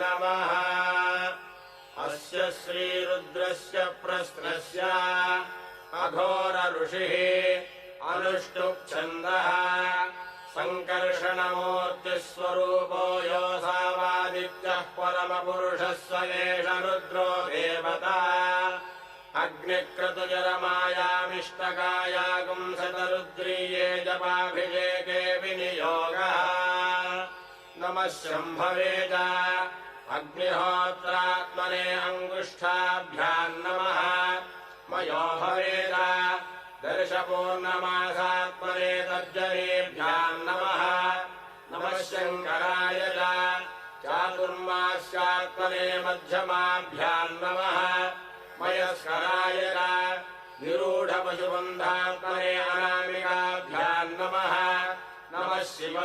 नमः। अस्य श्रीरुद्रस्य प्रश्नस्य अघोरऋषिः अनुष्टुप्छन्दः। सङ्कर्षणमूर्तिस्वरूपो योऽसावादित्यः परमपुरुषः योऽसामादित्यः रुद्रो देवता। अग्निक्रतुजरमायामिष्टकायागुंसतरुद्रीये जपाभिजे नमः शम्भवे च अग्निहोत्रात्मने अङ्गुष्ठाभ्याम् नमः मयो भवेद दर्शपूर्णमासात्मने तर्जनीभ्याम् नमः नमः शङ्कराय च चातुर्मास्यात्मने मध्यमाभ्याम् नमः मयस्कराय च निरूढपशुबन्धात्मने अनामिकाभ्याम् नमः नमः शिव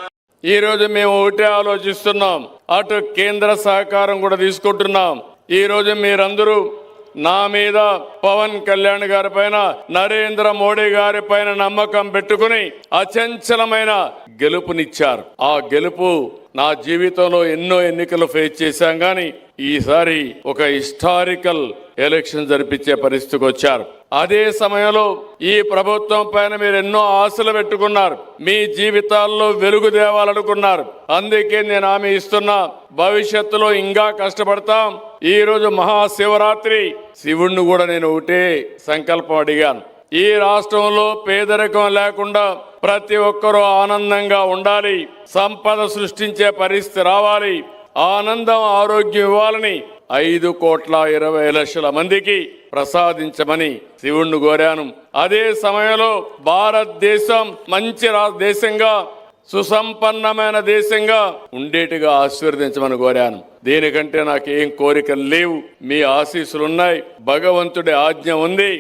ఈరోజు మేము ఒకటే ఆలోచిస్తున్నాం. అటు కేంద్ర సహకారం కూడా తీసుకుంటున్నాం. ఈరోజు మీరందరూ నా మీద పవన్ కళ్యాణ్ గారి పైన నరేంద్ర మోడీ గారి పైన నమ్మకం పెట్టుకుని అచంచలమైన గెలుపునిచ్చారు. ఆ గెలుపు నా జీవితంలో ఎన్నో ఎన్నికలు ఫేస్ చేశాం కానీ ఈసారి ఒక హిస్టారికల్ ఎలక్షన్ జరిపించే పరిస్థితికి వచ్చారు. అదే సమయంలో ఈ ప్రభుత్వం పైన మీరు ఎన్నో ఆశలు పెట్టుకున్నారు. మీ జీవితాల్లో వెలుగు దేవాలనుకున్నారు అందుకే నేను ఆమె ఇస్తున్నా భవిష్యత్తులో ఇంకా కష్టపడతాం. ఈ రోజు మహాశివరాత్రి. శివుణ్ణి కూడా నేను ఒకటే సంకల్పం అడిగాను. ఈ రాష్ట్రంలో పేదరికం లేకుండా ప్రతి ఒక్కరూ ఆనందంగా ఉండాలి. సంపద సృష్టించే పరిస్థితి రావాలి. ఆనందం ఆరోగ్యం ఇవ్వాలని ఐదు కోట్ల ఇరవై లక్షల మందికి ప్రసాదించమని శివుణ్ణి కోరాను. అదే సమయంలో భారతదేశం మంచి రా దేశంగా సుసంపన్నమైన దేశంగా ఉండేట్టుగా ఆశీర్వదించమని కోరాను. దీనికంటే నాకేం కోరికలు లేవు మీ ఆశీస్సులున్నాయి భగవంతుడి ఆజ్ఞ ఉంది.